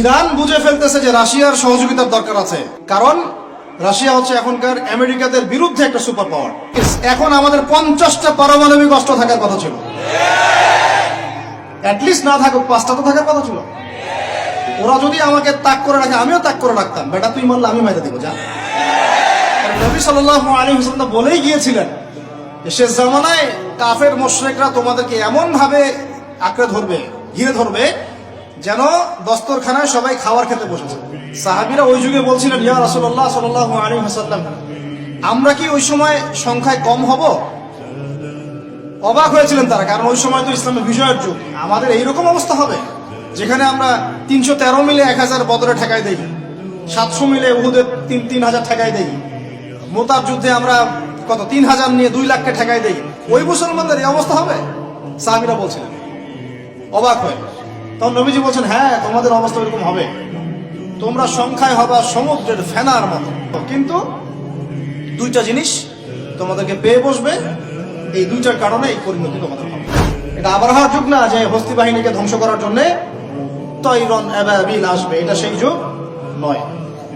Iran বুঝে ফেলতেছে যে রাশিয়ার সহযোগিতার দরকার আছে। কারণ রাশিয়া হচ্ছে এখনকার আমেরিকাদের বিরুদ্ধে একটা সুপার পাওয়ার এখন আমাদের পঞ্চাশটা পারমাণবিক অস্ত্র থাকার কথা ছিল। অ্যাটলিস্ট না থাকুক, পাঁচটা তো থাকার কথা ছিল। ওরা যদি আমাকে তাক করে রাখে, আমিও তাক করে রাখতাম। বেটা, তুই মারলে আমি মেরে দিব, যা। নবী সাল্লাহ আলী হোসেন বলেই গিয়েছিলেন শেষ জামানায় কাফের, মোশরেকরা তোমাদেরকে এমন ভাবে আঁকড়ে ধরবে, ঘিরে ধরবে যেন দস্তরখানায় সবাই খাবার খেতে বসেছে। সাহাবিরা ওই যুগে বলছিলেন, ইয়া রাসূলুল্লাহ সাল্লাল্লাহু আলাইহি ওয়াসাল্লাম, আমরা কি ওই সময় সংখ্যায় কম হব? অবাক হয়েছিলেন তারা, কারণ ওই সময় তো ইসলামের বিজয়ের যুগ। আমাদের এইরকম অবস্থা হবে, যেখানে আমরা তিনশো তেরো মিলে এক হাজার বদরে ঠেকাই দেই, সাতশো মিলে উহুদের তিন তিন হাজার ঠেকাই দেই, মোতার যুদ্ধে আমরা কত, তিন হাজার নিয়ে দুই লাখকে ঠেকাই দেই। ওই মুসলমানদের এই অবস্থা হবে? সাহাবিরা বলছিলেন। অবাক হয়ে তখন নবীজি বলছেন হ্যাঁ তোমাদের অবস্থা এরকম হবে। তোমরা সংখ্যায় হবা সমুদ্রের ফেনার মতো। কিন্তু দুইটা জিনিস তোমাদেরকে পেয়ে বসবে। এই দুইটার কারণে এই পরিণতি তোমাদের হবে। এটা আবার হওয়ার যুগ না যে হস্তি বাহিনীকে ধ্বংস করার জন্য তৈরন আবাবিল আসবে। এটা সেই যুগ নয়।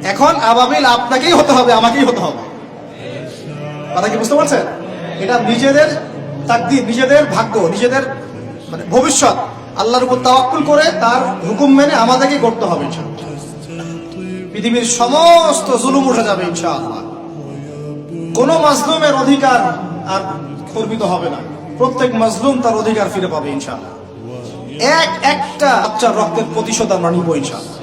এখন আবাবিল আপনাকেই হতে হবে, আমাকেই হতে হবে। কথা কি বুঝতে পারছেন? এটা নিজেদের তাকদির, নিজেদের ভাগ্য, নিজেদের মানে ভবিষ্যৎ। আল্লাহর উপর তাওয়াক্কুল করে, তার হুকুম মেনে আমাদেরকে করতে হবে পৃথিবীর সমস্ত জুলুম উঠে যাবে, ইনশাআল্লাহ। কোন মাজলুমের অধিকার আর খর্বিত হবে না। প্রত্যেক মাজলুম তার অধিকার ফিরে পাবে, ইনশাআল্লাহ। এক একটা বাচ্চার রক্তের প্রতিশোধ আমরা নিব, ইনশাআল্লাহ।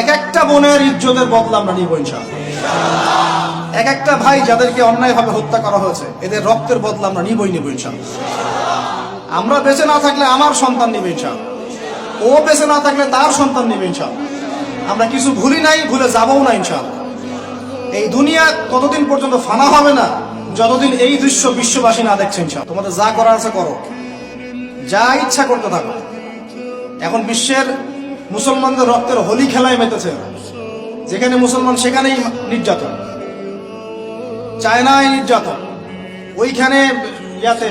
এক একটা বোনের ইজ্জতের বদলা আমরা নিব, ইনশাআল্লাহ। এক একটা ভাই যাদেরকে অন্যায়ভাবে হত্যা করা হয়েছে, এদের রক্তের বদলা আমরা নিবই নিব ইনশাআল্লাহ। আমরা বেঁচে না থাকলে আমার সন্তান নিবে ইনশাআল্লাহ। ও বেঁচে না থাকলে তার সন্তান নিবে ইনশাআল্লাহ। আমরা কিছু ভুলি নাই, ভুলে যাবও না ইনশাল এই দুনিয়া ততদিন পর্যন্ত ফানা হবে না, যতদিন এই দৃশ্য বিশ্ববাসী না দেখছেন ইনশাআল্লাহ। তোমাদের যা করার আছে করো। যা ইচ্ছা করতে থাকো। এখন বিশ্বের মুসলমানদের রক্তের হোলি খেলায় মেতেছে। যেখানে মুসলমান সেখানেই নির্যাতন। চায়নায় নির্যাতন। ওইখানে ইয়াতে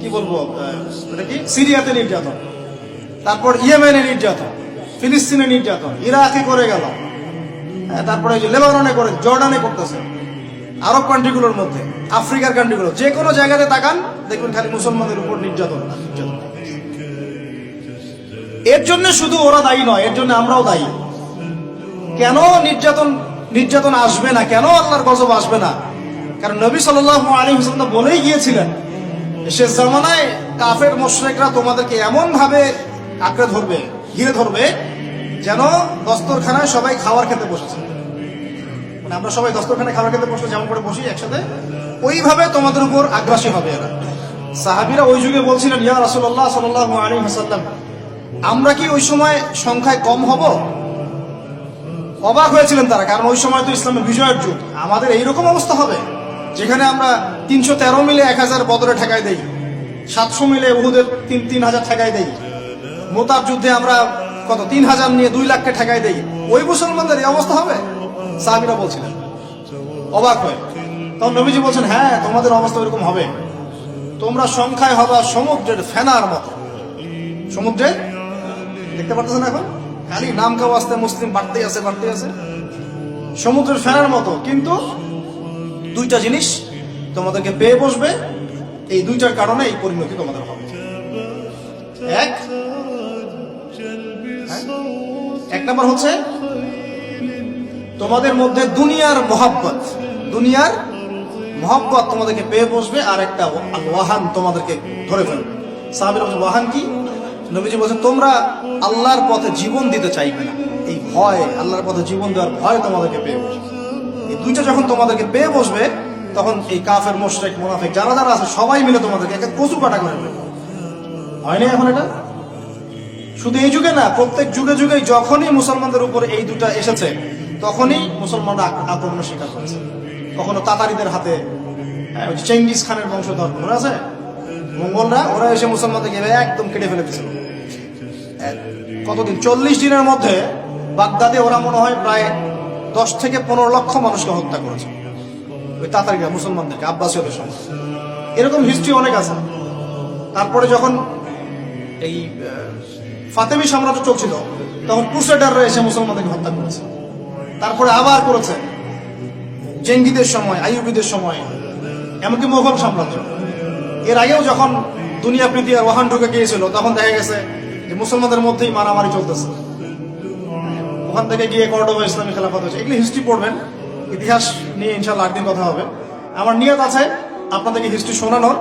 কি বলব? সিরিয়াতে নির্যাতন। তারপর ইয়েমেনে নির্যাতন ফিলিস্তিনে নির্যাতন ইরাকে করে গেল। হ্যাঁ, তারপরে লেবাননে করে জর্ডানে করতেছে। আরব কান্ট্রিগুলোর মধ্যে আফ্রিকার কান্ট্রিগুলো যে কোনো জায়গাতে তাকান দেখবেন খালি মুসলমানদের উপর নির্যাতন এর জন্য শুধু ওরা দায়ী নয় এর জন্য আমরাও দায়ী। কেন নির্যাতন নির্যাতন আসবে না? কেন আল্লাহর গজব আসবে না? কারণ নবী সাল্লাহ আলী হোসেন বলেই গিয়েছিলেন শেষ জামানায় কাফের মোশরেকরা তোমাদেরকে এমন ভাবে আঁকড়ে ধরবে, ঘিরে ধরবে, যেন দস্তরখানায় সবাই খাবার খেতে বসেছে। মানে আমরা সবাই দস্তরখানায় খাবার খেতে বসলে যেমন করে বসি একসাথে, ওইভাবে তোমাদের উপর আগ্রাসী হবে এরা। সাহাবিরা ওই যুগে বলছিলেন, ইয়া রাসূলুল্লাহ সাল্লাল্লাহু আলাইহি ওয়াসাল্লাম, আমরা কি ওই সময় সংখ্যায় কম হব? অবাক হয়েছিলেন তারা, কারণ ওই সময় তো ইসলামের বিজয়ের যুগ। আমাদের এইরকম অবস্থা হবে? যেখানে আমরা তিনশো তেরো মিলে এক হাজার বদরে ঠেকাই দেই। সাতশো মিলে উহুদের তিন তিন হাজার ঠেকাই দেই। মোতার যুদ্ধে আমরা কত? তিন হাজার নিয়ে দুই লাখকে ঠেকাই দেই। ওই মুসলমানদের এই অবস্থা হবে? সাহাবিরা বলছিলেন। অবাক হয়ে। তখন নবীজি বলছেন হ্যাঁ তোমাদের অবস্থা এরকম হবে। তোমরা সংখ্যায় হবা সমুদ্রের ফেনার মতো। সমুদ্রে? দেখতে পারতেছেন এখন? খালি নাম কাও আসতে মুসলিম বাড়তেই আছে বাড়তেই আছে। সমুদ্রের ফেনার মতো। কিন্তু দুইটা জিনিস তোমাদেরকে পেয়ে বসবে। এই দুইটার কারণে এই পরিণতি তোমাদের হবে। এক হ্যাঁ? এক নম্বর হচ্ছে তোমাদের মধ্যে দুনিয়ার মহাব্বত। দুনিয়ার মহাব্বত তোমাদেরকে পেয়ে বসবে আর একটা ওয়াহান তোমাদেরকে ধরে ফেলবে। সাহাবির ওয়াহান কি? নবীজি বলছেন, তোমরা আল্লাহর পথে জীবন দিতে চাইবে না। এই ভয়, আল্লাহর পথে জীবন দেওয়ার ভয় তোমাদেরকে পেয়ে বসবে। এই দুইটা যখন তোমাদেরকে পেয়ে বসবে তখন এই কাফের মোশরেক মোনাফেক যারা যারা আছে সবাই মিলে তোমাদেরকে একটা কচু কাটা করে দেবে। এখন এটা? শুধু এই যুগে না প্রত্যেক যুগে যুগে যখনই মুসলমানদের উপরে এই দুটা এসেছে তখনই মুসলমানরা আক- আক্রমণের শিকার করেছে কখনো তাতারিদের হাতে হ্যাঁ, চেঙ্গিস খানের বংশধর মনে আছে? মঙ্গলরা ওরা এসে মুসলমানদেরকে একদম কেটে ফেলে দিয়েছিল কতদিন? চল্লিশ দিনের মধ্যে বাগদাদে ওরা মনে হয় প্রায় দশ থেকে পনেরো লক্ষ মানুষকে হত্যা করেছে। ওই তাতারিরা মুসলমানদেরকে, আব্বাসীয়দের সময় এরকম হিস্ট্রি অনেক আছে। তারপরে যখন এই ফাতেমি সাম্রাজ্য চলছিল, তখন ক্রুসেডাররা এসে মুসলমানদেরকে হত্যা করেছে। তারপরে আবার করেছে। জেঙ্গিদের সময়, আইয়ুবিদের সময়, এমনকি মোগল সাম্রাজ্য। এর আগেও যখন দুনিয়া প্রীতি আর ওহান ঢুকে গিয়েছিল, তখন দেখা গেছে যে মুসলমানদের মধ্যেই মারামারি চলতেছে। ওখান থেকে গিয়ে কর্ডোবা ইসলামী খেলাফত হয়েছে। এগুলি হিস্ট্রি পড়বেন। ইতিহাস নিয়ে ইনশাল্লাহ একদিন কথা হবে। আমার নিয়ত আছে আপনাদেরকে হিস্ট্রি শোনানোর।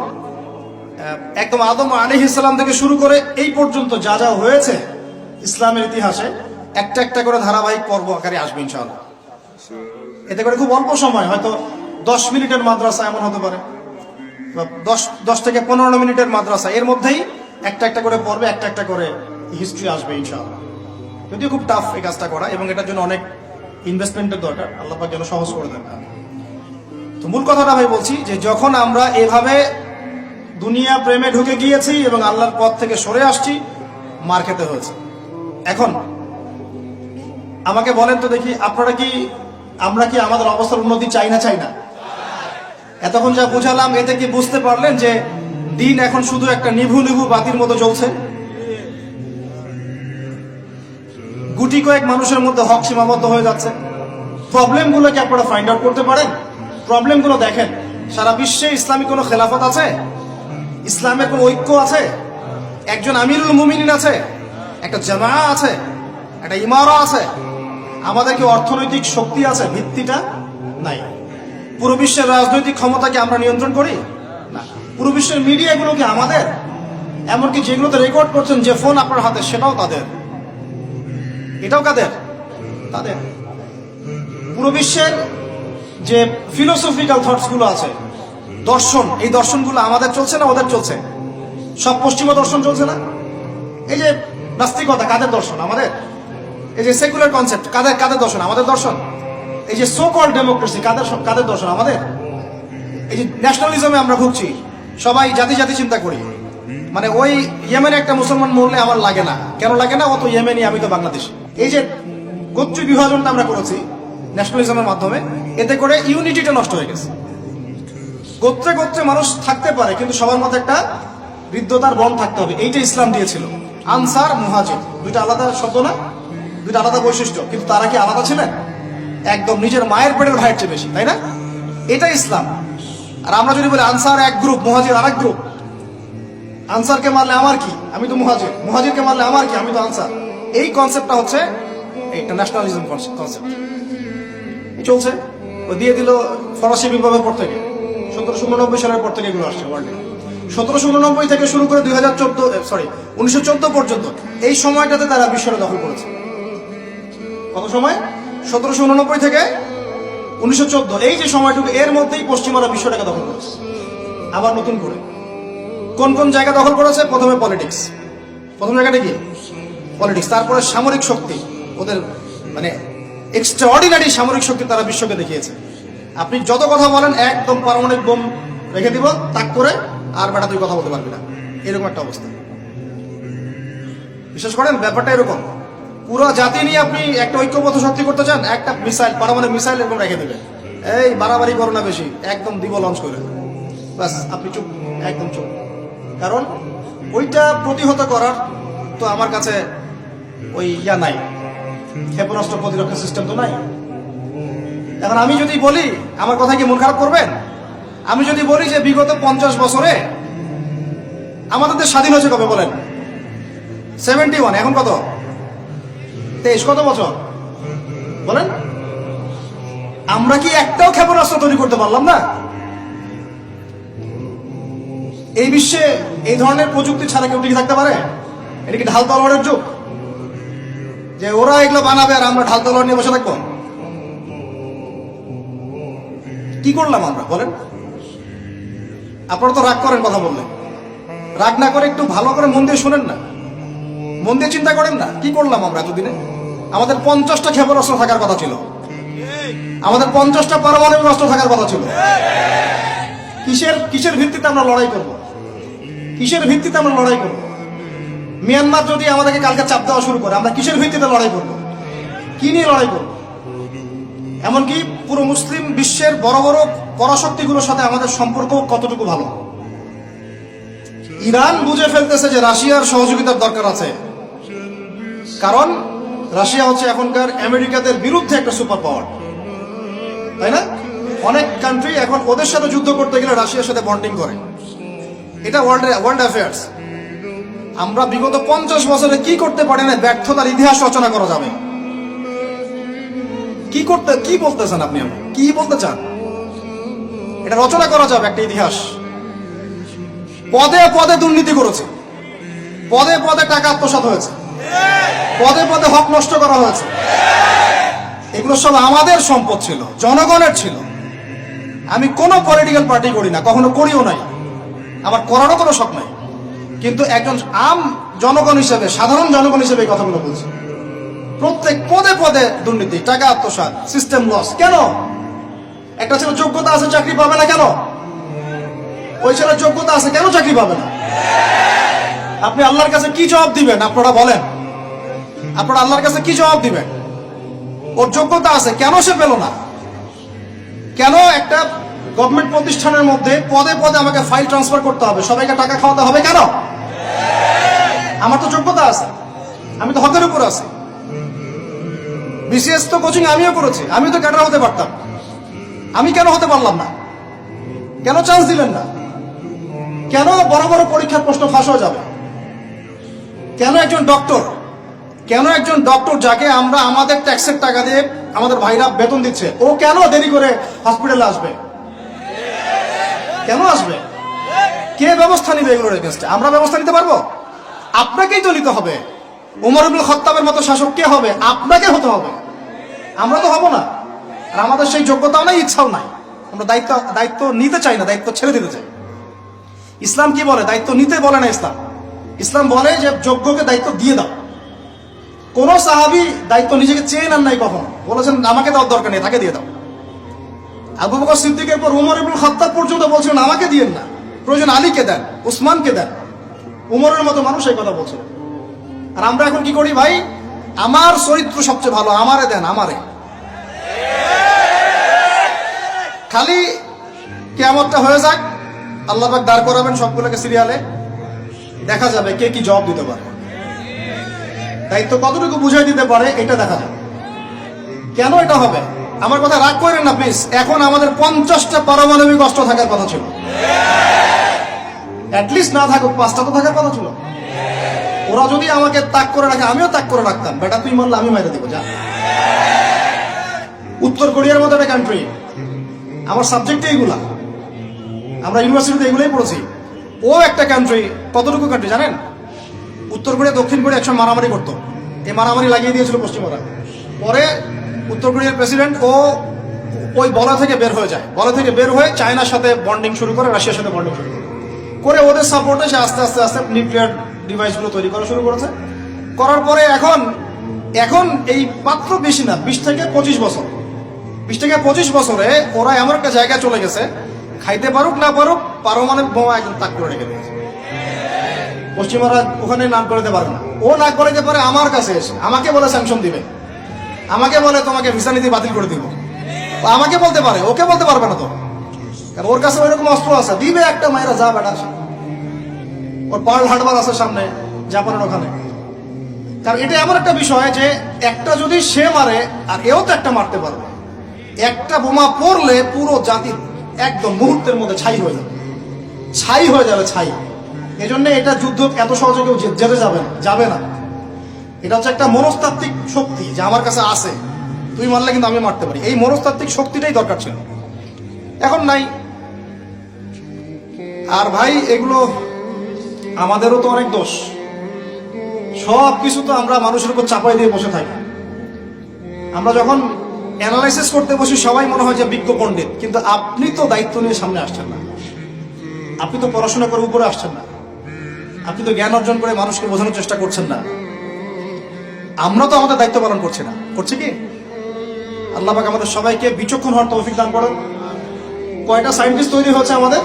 একদম আদম আলী ইসলাম থেকে শুরু করে এই পর্যন্ত যা যা হয়েছে ইসলামের ইতিহাসে, একটা একটা করে ধারাবাহিক পর্ব আকারে আসবে ইনশাআল্লাহ। এতে করে খুব অল্প সময়, হয়তো দশ মিনিটের মাদ্রাসা এমন হতে পারে। দশ দশ থেকে পনেরো মিনিটের মাদ্রাসা। এর মধ্যেই একটা একটা করে পর্বে, একটা একটা করে হিস্ট্রি আসবে ইনশাআল্লাহ। যদিও খুব টাফ এই কাজটা করা এবং এটার জন্য অনেক ইনভেস্টমেন্টের দরকার। আল্লাহ পাক যেন সহজ করে দেন তো মূল কথাটা ভাই বলছি যে যখন আমরা এভাবে দুনিয়া প্রেমে ঢুকে গিয়েছি এবং আল্লাহর পথ থেকে সরে আসছি, মার খেতে হয়েছে। এখন, আমাকে বলেন তো দেখি, আপনারা কি, আমরা কি আমাদের অবস্থার উন্নতি চাই না চাই না? এতক্ষণ যা বুঝালাম, এতে কি বুঝতে পারলেন যে দিন এখন শুধু একটা নিভু নিভু বাতির মতো জ্বলছে? গুটি কয়েক মানুষের মধ্যে হক সীমাবদ্ধ হয়ে যাচ্ছে। প্রবলেমগুলো কি আপনারা ফাইন্ড আউট করতে পারেন? প্রবলেমগুলো দেখেন, সারা বিশ্বে ইসলামী কোনো খেলাফত আছে? ইসলামের কোনো ঐক্য আছে? একজন আমিরুল মুমিনিন আছে? একটা জামা আছে? একটা ইমারা আছে? আমাদের কি অর্থনৈতিক শক্তি আছে? ভিত্তিটা নাই। পুরো বিশ্বের রাজনৈতিক ক্ষমতাকে আমরা নিয়ন্ত্রণ করি? না। পুরো বিশ্বের মিডিয়াগুলো কি আমাদের? এমনকি যেগুলোতে রেকর্ড করছেন যে ফোন আপনার হাতে, সেটাও তাদের। এটাও কাদের? তাদের। পুরো বিশ্বের যে ফিলোসফিক্যাল থটসগুলো আছে, দর্শন, এই দর্শনগুলো আমাদের চলছে না ওদের চলছে? সব পশ্চিমা দর্শন চলছে না? এই যে নাস্তিকতা, কাদের দর্শন? আমাদের? এই যে সেকুলার কনসেপ্ট কাদের কাদের দর্শন? আমাদের দর্শন? এই যে সো কল ডেমোক্রেসি কাদের কাদের দর্শন? আমাদের? এই যে ন্যাশনালিজমে আমরা ভুগছি। সবাই জাতি জাতি চিন্তা করি। মানে ওই ইয়েমেনে একটা মুসলমান মরলে আমার লাগে না। কেন লাগে না? অত ইয়েমেনি আমি তো বাংলাদেশ। এই যে গোত্র বিভাজনটা আমরা করেছি ন্যাশনালিজমের মাধ্যমে, এতে করে ইউনিটিটা নষ্ট হয়ে গেছে। গোত্রে গোত্রে মানুষ থাকতে পারে, কিন্তু সবার মধ্যে একটা বৃদ্ধতার বন থাকতে হবে। এইটা ইসলাম দিয়েছিল। আনসার, মুহাজির। দুইটা আলাদা শব্দ না? দুইটা আলাদা বৈশিষ্ট্য। কিন্তু তারা কি আলাদা ছিলেন? একদম নিজের মায়ের পেটের ভাইয়ের চেয়ে বেশি, তাই না? এটা ইসলাম। আর আমরা যদি বলি আনসার এক গ্রুপ মুহাজির আরেক গ্রুপ আনসারকে মারলে আমার কি? আমি তো মুহাজির। মুহাজিরকে মারলে আমার কি? আমি তো আনসার। এই কনসেপ্টটা হচ্ছে এইটা ন্যাশনালিজম কনসেপ্ট চলছে। ও দিয়ে দিল ফরাসি বিপ্লবের পর থেকে। সতেরোশো উননব্বই সালের পর থেকে এগুলো আসছে ওয়ার্ল্ডে সতেরোশো উননব্বই থেকে শুরু করে দুই হাজার চোদ্দ সরি উনিশশো চোদ্দ পর্যন্ত এই সময়টাতে তারা বিশ্বটা দখল করেছে। কত সময়? সতেরোশো উননব্বই থেকে উনিশশো চোদ্দ। এই যে সময়টুকু, এর মধ্যেই পশ্চিমারা বিশ্বটাকে দখল করেছে। আবার নতুন করে। কোন কোন জায়গা দখল করেছে? প্রথমে পলিটিক্স প্রথম জায়গাটা কি? পলিটিক্স তারপরে সামরিক শক্তি, ওদের মানে এক্সট্রাঅর্ডিনারি সামরিক শক্তি তারা বিশ্বকে দেখিয়েছে। আপনি যত কথা বলেন, একদম পারমাণবিক বোম রেখে দিব, তাক করে, আর বেটা তুই কথা বলতে পারবি না। এরকম একটা অবস্থা। বিশ্বাস করেন, ব্যাপারটা এরকম। পুরো জাতি নিয়ে আপনি একটা ঐক্যবদ্ধ শক্তি করতে চান, একটা মিসাইল, পারমাণবিক মিসাইল এরকম রেখে দেবেন। এই, বাড়াবাড়ি করো না বেশি, একদম দিব লঞ্চ করে। ব্যাস, আপনি চুপ, একদম চুপ। কারণ, ওইটা প্রতিহত করার তো আমার কাছে ওই ইয়া নাই। ক্ষেপণাস্ত্র প্রতিরক্ষা সিস্টেম তো নাই। এখন আমি যদি বলি, আমার কথা কি মন খারাপ করবেন? আমি যদি বলি যে বিগত পঞ্চাশ বছরে আমাদের দেশ স্বাধীন হয়েছে কবে বলেন? সেভেন্টি ওয়ান এখন কত? তেইশ, কত বছর? বলেন। আমরা কি একটাও ক্ষেপণাস্ত্র তৈরি করতে পারলাম না? এই বিশ্বে এই ধরনের প্রযুক্তি ছাড়া কেউ টিকে থাকতে পারে? এটা কি ঢাল তলোয়ারের যুগ? যে ওরা এগুলো বানাবে আর আমরা ঢাল তলোয়ার নিয়ে বসে থাকব? কি করলাম আমরা? বলেন। আপনারা তো রাগ করেন কথা বললে। রাগ না করে একটু ভালো করে মন দিয়ে শোনেন না। মন দিয়ে চিন্তা করেন না। কি করলাম আমরা এতদিনে? আমাদের পঞ্চাশটা ক্ষেপণাস্ত্র থাকার কথা ছিল। আমাদের পঞ্চাশটা পারমাণবিক অস্ত্র থাকার কথা ছিল। কিসের কিসের ভিত্তিতে আমরা লড়াই করব? কিসের ভিত্তিতে আমরা লড়াই করব? মিয়ানমার যদি আমাদেরকে কালকে চাপ দেওয়া শুরু করে, আমরা কিসের ভিত্তিতে লড়াই করব? কি নিয়ে লড়াই করব? এমনকি পুরো মুসলিম বিশ্বের বড় বড় পরাশক্তিগুলোর সাথে আমাদের সম্পর্ক কতটুকু ভালো? ইরান বুঝে ফেলতেছে যে রাশিয়ার সহযোগিতার দরকার আছে। কারণ রাশিয়া হচ্ছে এখনকার আমেরিকাদের বিরুদ্ধে একটা সুপার পাওয়ার। তাই না? অনেক কান্ট্রি এখন ওদের সাথে যুদ্ধ করতে গেলে রাশিয়ার সাথে বন্ডিং করে। এটা ওয়ার্ল্ড ওয়ার্ল্ড অ্যাফেয়ার্স আমরা বিগত পঞ্চাশ বছরে কি করতে পারি না ব্যর্থতার ইতিহাস রচনা করা যাবে? কি করতে, কি বলতেছেন আপনি? কি বলতে চান? এটা রচনা করা যাবে একটা ইতিহাস। পদে পদে দুর্নীতি করেছে। পদে পদে টাকা আত্মসাৎ হয়েছে। পদে পদে হক নষ্ট করা হয়েছে। এগুলো সব আমাদের সম্পদ ছিল, জনগণের ছিল। আমি কোনো পলিটিক্যাল পার্টি করি না, কখনো করিও নাই। আমার করারও কোনো শখ নাই। কিন্তু একজন আম জনগণ হিসেবে, সাধারণ জনগণ হিসেবে এই কথাগুলো বলছি। প্রত্যেক পদে পদে দুর্নীতি, টাকা আত্মসাৎ সিস্টেম লস কেন? একটা ছেলে যোগ্যতা আছে, চাকরি পাবে না কেন? ওই ছেলের যোগ্যতা আছে, কেন চাকরি পাবে না? আপনি আল্লাহর কাছে কি জবাব দিবেন? আপনারা বলেন। আপনারা আল্লাহর কাছে কি জবাব দিবেন? ওর যোগ্যতা আছে, কেন সে পেল না? কেন একটা গভর্নমেন্ট প্রতিষ্ঠানের মধ্যে পদে পদে আমাকে ফাইল ট্রান্সফার করতে হবে? সবাইকে টাকা খাওয়াতে হবে কেন? আমার তো যোগ্যতা আছে। আমি তো হকের উপর আছি। বিসিএস তো কোচিং আমিও করেছি। আমি তো ক্যাডার হতে পারতাম। আমি কেন হতে পারলাম না? কেন চান্স দিলেন না? কেন বড় বড় পরীক্ষার প্রশ্ন ফাঁস হয়ে যাবে? কেন একজন ডক্টর কেন একজন ডক্টর যাকে আমরা আমাদের ট্যাক্সের টাকা দিয়ে আমাদের ভাইরা বেতন দিচ্ছে? ও কেন দেরি করে হসপিটালে আসবে? কেন আসবে? কে ব্যবস্থা নিবে এগুলোর এগেনস্টে আমরা ব্যবস্থা নিতে পারব? আপনাকেই তো নিতে হবে। উমর ইবুল খত্তাবের মতো শাসক কে হবে? আপনাকে হতে হবে। আমরা তো হব না। আর আমাদের সেই যোগ্যতাও নাই, ইচ্ছাও নাই। আমরা দায়িত্ব দায়িত্ব নিতে চাই না, দায়িত্ব ছেড়ে দিতে চাই। ইসলাম কি বলে? দায়িত্ব নিতে বলে না ইসলাম। ইসলাম বলে যে যোগ্যকে দায়িত্ব দিয়ে দাও। কোন সাহাবি দায়িত্ব নিজেকে চেয়ে নেন নাই কখনো। বলেছেন, আমাকে দেওয়ার দরকার নেই, তাকে দিয়ে দাও। আবু বকর সিদ্দিকের পর উমর ইবুল খত্তাব পর্যন্ত বলছিলেন আমাকে দিয়েন না। প্রয়োজন আলীকে দেন, উসমানকে দেন। উমরের মতো মানুষ এই কথা বলছিল আর আমরা এখন কি করি ভাই? আমার চরিত্র সবচেয়ে ভালো, আমারে দেন, আমারে। খালি কেমনটা হয়ে যাক, আল্লাহ দাঁড় করাবেন সবগুলোকে সিরিয়ালে দেখা যাবে কে কি জবাব দিতে পারে। দায়িত্ব কতটুকু বুঝাই দিতে পারে, এটা দেখা যাবে। কেন এটা হবে? আমার কথা রাগ করেন না প্লিজ এখন আমাদের পঞ্চাশটা পারমাণবিক অস্ত্র থাকার কথা ছিল। অ্যাটলিস্ট না থাকুক, পাঁচটা তো থাকার কথা ছিল। ওরা যদি আমাকে তাক করে রাখে, আমিও তাক করে রাখতাম। বেটা, তুই মারলে আমি মাইরে দিব, যা। উত্তর কোরিয়ার মতো একটা কান্ট্রি আমার সাবজেক্ট এইগুলা। আমরা ইউনিভার্সিটিতে এগুলোই পড়েছি। ও একটা কান্ট্রি কতটুকু কান্ট্রি জানেন? উত্তর কোরিয়া, দক্ষিণ কোরিয়া একসময় মারামারি করতো। এই মারামারি লাগিয়ে দিয়েছিল পশ্চিমবঙ্গ পরে উত্তর কোরিয়ার প্রেসিডেন্ট ও ওই বলা থেকে বের হয়ে যায়। বলা থেকে বের হয়ে চায়নার সাথে বন্ডিং শুরু করে, রাশিয়ার সাথে বন্ডিং শুরু করে। করে ওদের সাপোর্টে সে আস্তে আস্তে আস্তে নিউক্লিয়ার ডিভাইসগুলো তৈরি করা শুরু করেছে। করার পরে এখন এখন এই মাত্র বেশি না, বিশ থেকে পঁচিশ বছর। বিশ থেকে পঁচিশ বছরে ওরা এমন একটা জায়গায় চলে গেছে, খাইতে পারুক না পারুক, পারমাণবিক বোমা একদম তাক করে রেখে দিয়েছে। পশ্চিমারা ওখানে নাক গলাতে পারে না। ও নাক গলাতে পারে আমার কাছে এসে, আমাকে বলে স্যাংশন দিবে। আমাকে বলে তোমাকে ভিসা নীতি বাতিল করে দিব। আমাকে বলতে পারে, ওকে বলতে পারবে না তো। কারণ ওর কাছে ওইরকম অস্ত্র আছে। দিবে একটা মায়েরা যা বেটা ওর পার্ল হারবার আছে সামনে, জাপানের ওখানে। কারণ এটা এমন একটা বিষয় যে একটা যদি সে মারে, আর এও তো একটা মারতে পারবে। একটা বোমা পড়লে পুরো জাতি একদম মুহূর্তের মধ্যে ছাই হয়ে যাবে। ছাই হয়ে যাবে, ছাই। এই জন্য এটা যুদ্ধ এত সহজে কেউ যেতে যাবে না যাবে না। এটা হচ্ছে একটা মনস্তাত্ত্বিক শক্তি যে আমার কাছে আছে। তুই মারলে কিন্তু আমি মারতে পারি। এই মনস্তাত্ত্বিক শক্তিটাই দরকার ছিল। এখন নাই। আর ভাই, এগুলো আমাদেরও তো অনেক দোষ। সব কিছু তো আমরা মানুষের উপর চাপাই দিয়ে বসে থাকি। আমরা যখন অ্যানালাইসিস করতে বসি, সবাই মনে হয় যে বিজ্ঞ পণ্ডিত, কিন্তু আপনি তো দায়িত্ব নিয়ে সামনে আসছেন না। আপনি তো পড়াশোনা করে উপরে আসছেন না। আপনি তো জ্ঞান অর্জন করে মানুষকে বোঝানোর চেষ্টা করছেন না। আমরা তো আমাদের দায়িত্ব পালন করছি না। করছি কি? আল্লাহ আমাদের সবাইকে বিচক্ষণ হওয়ার তৌফিক দান করেন। কয়টা সায়েন্টিস্ট তৈরি হয়েছে আমাদের?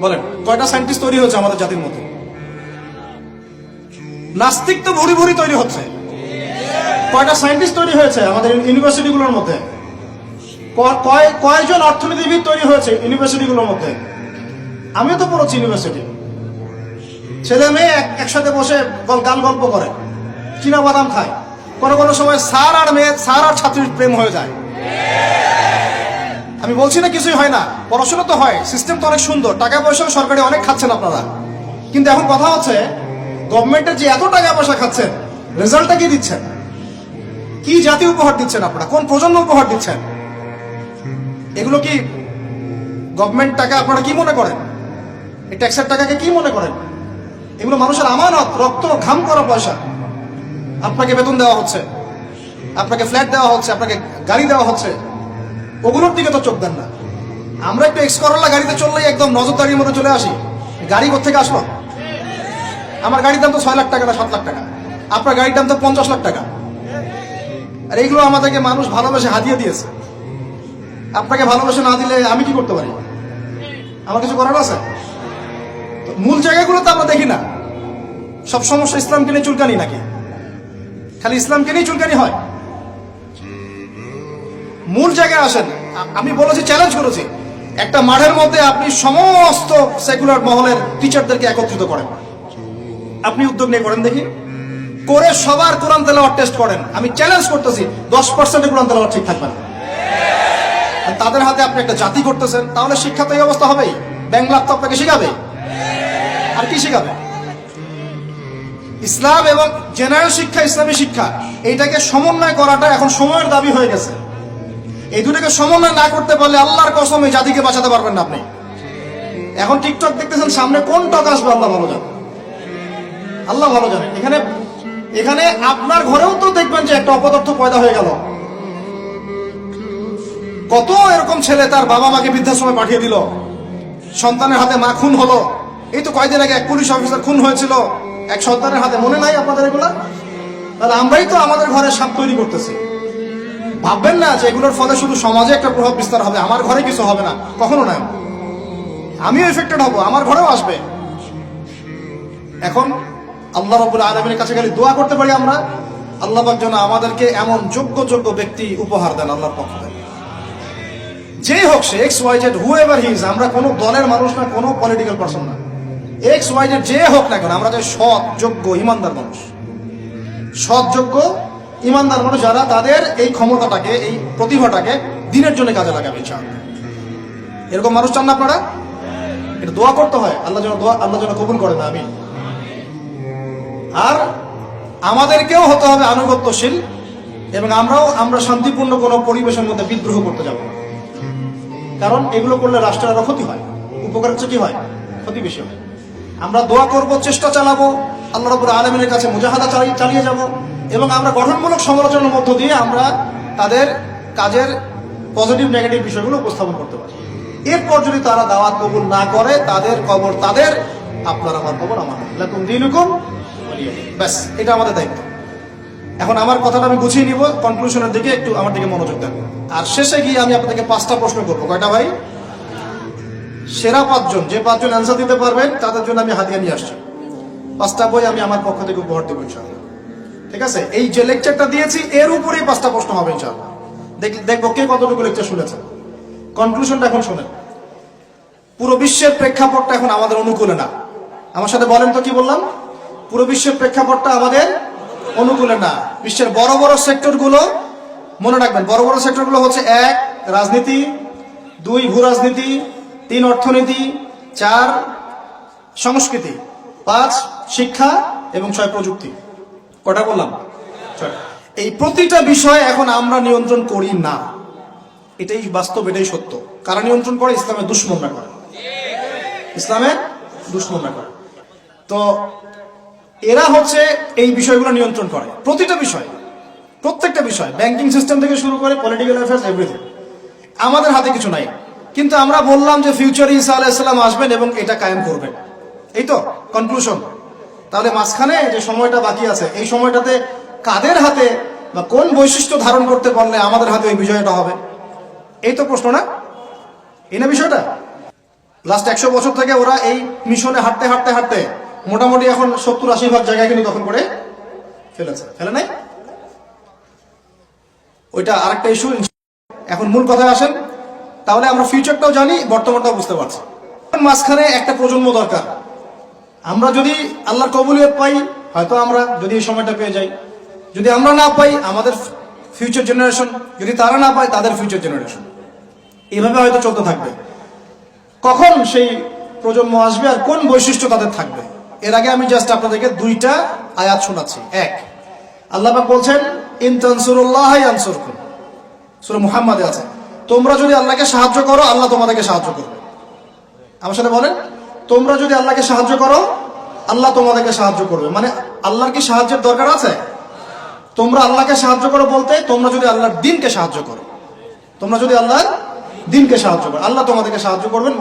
বলেন, কয়টা সায়েন্টিস্ট তৈরি হচ্ছে আমাদের জাতির মধ্যে? নাস্তিক তো ভুরি ভুরি তৈরি হচ্ছে। কয়টা সায়েন্টিস্ট তৈরি হয়েছে আমাদের ইউনিভার্সিটিগুলোর মধ্যে? কয়জন অর্থনীতিবিদ তৈরি হয়েছে ইউনিভার্সিটিগুলোর মধ্যে? আমিও তো পড়েছি ইউনিভার্সিটি ছেলে মেয়ে এক- একসাথে বসে গান গল্প করে, চীনা বাদাম খায়। কোনো কোনো সময় স্যার আর মেয়ে, স্যার আর ছাত্রীর প্রেম হয়ে যায়। আমি বলছি না কিছুই হয় না। পড়াশোনা তো হয় সিস্টেম তো অনেক সুন্দর টাকা পয়সাও সরকারি অনেক খাচ্ছেন আপনারা। কিন্তু এখন কথা হচ্ছে গভর্নমেন্টের যে এত টাকা পয়সা খাচ্ছেন রেজাল্টটা কি দিচ্ছেন? কি জাতি উপহার দিচ্ছেন আপনারা? কোন প্রজন্ম উপহার দিচ্ছেন? এগুলো কি গভর্নমেন্ট টাকা আপনারা কি মনে করেন? এই ট্যাক্সের টাকাকে কি মনে করেন? এগুলো মানুষের আমানত, রক্ত, ঘাম করা পয়সা। আপনাকে বেতন দেওয়া হচ্ছে, আপনাকে ফ্ল্যাট দেওয়া হচ্ছে, আপনাকে গাড়ি দেওয়া হচ্ছে। ওগুলোর দিকে তো চোখ দেন না। আমরা একটু এক্স করল্লা গাড়িতে চললেই একদম নজরদারির মতো চলে আসি। গাড়ি কোথেকে আসলো? আমার গাড়ির দাম তো ছয় লাখ টাকা না সাত লাখ টাকা। আপনার গাড়ির দাম তো পঞ্চাশ লাখ টাকা। আর এইগুলো আমাদেরকে মানুষ ভালোবেসে হাতিয়ে দিয়েছে। আপনাকে ভালোবেসে না দিলে আমি কি করতে পারি? আমার কিছু করার আছে? মূল জায়গাগুলো তো আমরা দেখি না। সব সমস্যা ইসলামকে নিয়ে চুলকানি নাকি? খালি ইসলামকে নিয়ে চুলকানি হয়? মূল জায়গায় আসেন। আমি বলেছি চ্যালেঞ্জ করেছি। একটা মাঠের মধ্যে আপনি সমস্ত সেকুলার মহলের টিচারদেরকে একত্রিত করেন। আপনি উদ্যোগ নিয়ে করেন দেখি। করে সবার কোরআন তেলাওয়াত টেস্ট করেন। আমি চ্যালেঞ্জ করতেছি, দশ পার্সেন্টের কোরআন তেলাওয়াত ঠিক থাকবে তাদের হাতে আপনি একটা জাতি করতেছেন তাহলে শিক্ষা তো এই অবস্থা হবেই। ব্যাংলাপ তো আপনাকে শিখাবে। আর কি শিখাবে? ইসলাম এবং জেনারেল শিক্ষা, ইসলামী শিক্ষা, এইটাকে সমন্বয় করাটা এখন সময়ের দাবি হয়ে গেছে। এই দুটোকে সমন্বয় না করতে পারলে আল্লাহর কসম এই জাতিকে বাঁচাতে পারবেন না আপনি। এখন টিকটক দেখতেছেন, সামনে কোন টক আসবে? আল্লাহ ভালো জানে। আল্লাহ ভালো জানে। এখানে এখানে আপনার ঘরেও তো দেখবেন যে একটা অপদার্থ পয়দা হয়ে গেল। কত এরকম ছেলে তার বাবা মাকে বৃদ্ধাশ্রমে পাঠিয়ে দিল। সন্তানের হাতে মা খুন হলো। এই তো কয়দিন আগে এক পুলিশ অফিসার খুন হয়েছিল। এক সন্তানের হাতে মনে নাই আপনাদের এগুলা? তাহলে আমরাই তো আমাদের ঘরে সাপ তৈরি করতেছি। ভাববেন না যে এগুলোর ফলে শুধু সমাজে একটা প্রভাব বিস্তার হবে, আমার ঘরে কিছু হবে না। কখনো নয় আমিও এফেক্টেড হব, আমার ঘরেও আসবে। এখন আল্লাহ রবুল আলমের কাছে খালি দোয়া করতে পারি আমরা, আল্লাহ পাক যেন আমাদেরকে এমন যোগ্য যোগ্য ব্যক্তি উপহার দেন আল্লাহর পক্ষ থেকে। যেই হোক সে X Y Z whoever his আমরা কোনো দলের মানুষ না, কোনো পলিটিক্যাল পার্সন না। এক্স ওয়াই জেড যে হোক না কেন, আমরা যে সৎ, যোগ্য, ইমানদার মানুষ। সৎ, যোগ্য ইমানদার মানুষ যারা, তাদের এই ক্ষমতাটাকে, এই প্রতিভাটাকে দিনের জন্য কাজে লাগাবে চান এরকম মানুষ চান না আপনারা? এটা দোয়া করতে হয়, আল্লাহ যেন দোয়া, আল্লাহ যেন কবুল করে না আমি আর আমাদেরকেও হতে হবে আনুগত্যশীল, এবং আমরাও, আমরা শান্তিপূর্ণ কোনো পরিবেশের মধ্যে বিদ্রোহ করতে যাব না। কারণ এগুলো করলে রাষ্ট্রের আরও ক্ষতি হয়, উপকার হচ্ছে কি হয়? ক্ষতি বেশি হয়। আমরা দোয়া করব, চেষ্টা চালাবো, আল্লাহ রবুল আলমিনের কাছে মুজাহাদা চালিয়ে চালিয়ে যাব। এবং আমরা গঠনমূলক সমালোচনার মধ্য দিয়ে আমরা তাদের কাজের পজিটিভ নেগেটিভ বিষয়গুলো উপস্থাপন করতে পারি। এরপর যদি তারা দাওয়াত কবুল না করে, তাদের কবর তাদের। আপনার আমার কবর, আমার লাকুম দিনুকুম ব্যাস, এটা আমাদের দায়িত্ব। এখন আমার কথাটা আমি গুছিয়ে নিব কনক্লুশনের দিকে একটু আমার দিকে মনোযোগ দেন। আর শেষে গিয়ে আমি আপনাদেরকে পাঁচটা প্রশ্ন করব। কয়টা ভাই? সেরা পাঁচজন, যে পাঁচজন অ্যান্সার দিতে পারবেন, তাদের জন্য আমি হাতিয়ে নিয়ে আসছি। পাঁচটা বই আমি আমার পক্ষ থেকে উপহার দেবো, ইনশাআল্লাহ। ঠিক আছে? এই যে লেকচারটা দিয়েছি, এর উপরেই পাঁচটা প্রশ্ন হবে, ইনশাআল্লাহ। দেখ- দেখব কে কতটুকু লেকচার শুনেছে। কনক্লুশনটা এখন শোনেন। পুরো বিশ্বের প্রেক্ষাপটটা এখন আমাদের অনুকূলে না। আমার সাথে বলেন তো কি বললাম? পুরো বিশ্বের প্রেক্ষাপটটা আমাদের অনুকূলে না। বিশ্বের বড় বড় সেক্টরগুলো মনে রাখবেন, বড় বড় সেক্টরগুলো হচ্ছে এক, রাজনীতি, দুই ভূ রাজনীতি তিন, অর্থনীতি, চার, সংস্কৃতি, পাঁচ, শিক্ষা এবং ছয়, প্রযুক্তি। কটা বললাম? এই প্রতিটা বিষয় এখন আমরা নিয়ন্ত্রণ করি না। এটাই বাস্তব, এটাই সত্য। কারা নিয়ন্ত্রণ করে? ইসলামের দুশ্মনরা করে। ইসলামের দুশ্মনরা করে। তো এরা হচ্ছে এই বিষয়গুলো নিয়ন্ত্রণ করে। প্রতিটা বিষয়, প্রত্যেকটা বিষয়, ব্যাংকিং সিস্টেম থেকে শুরু করে পলিটিক্যাল অ্যাফেয়ার্স এভরিথিং আমাদের হাতে কিছু নাই। কিন্তু আমরা বললাম যে ফিউচার ইসা আলাইসাল্লাম আসবেন এবং এটা কায়েম করবেন। এই তো কনক্লুশন তাহলে মাঝখানে যে সময়টা বাকি আছে, এই সময়টাতে কাদের হাতে বা কোন বৈশিষ্ট্য ধারণ করতে পারলে আমাদের হাতে ওই বিজয়টা হবে? এই তো প্রশ্ন না? এই না বিষয়টা? লাস্ট একশো বছর থেকে ওরা এই মিশনে হাঁটতে হাঁটতে হাঁটতে মোটামুটি এখন সত্তর আশি ভাগ জায়গায় কিন্তু দখল করে ফেলেছে। ফেলে নাই? ওইটা আরেকটা ইস্যু এখন মূল কথায় আসেন, তাহলে আমরা ফিউচারটাও জানি, বর্তমানটাও বুঝতে পারছি। মাঝখানে একটা প্রজন্ম দরকার। আমরা যদি আল্লাহর কবুলিয়ত পাই, হয়তো আমরা যদি এই সময়টা পেয়ে যাই। যদি আমরা না পাই, আমাদের ফিউচার জেনারেশন যদি তারা না পায়, তাদের ফিউচার জেনারেশন এইভাবে হয়তো চলতে থাকবে। কখন সেই প্রজন্ম আসবে আর কোন বৈশিষ্ট্য তাদের থাকবে? এর আগে আমি জাস্ট আপনাদেরকে দুইটা আয়াত শোনাচ্ছি। এক, আল্লাহ বলছেন, ইন তানসুরুল্লাহ ইয়ানসুরকুম। সূরা মুহাম্মাদে আছে। তোমরা যদি আল্লাহকে সাহায্য করো, আল্লাহ তোমাদেরকে সাহায্য করবে। আমার সাথে বলেন, তোমরা যদি আল্লাহকে সাহায্য করো আল্লাহ তোমাদেরকে সাহায্য করবে। মানে আল্লাহর কি সাহায্যের দরকার আছে? তোমরা আল্লাহকে সাহায্য করো বলতে, তোমরা যদি আল্লাহর দিনকে সাহায্য করো। তোমরা যদি আল্লাহর দিনকে সাহায্য করো। আল্লাহ তোমাদেরকে সাহায্য করবেন।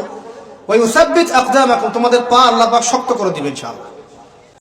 ওই উসাব্বিত এখন তোমাদের পা আল্লাহ পাক শক্ত করে দিবেন ইনশাআল্লাহ।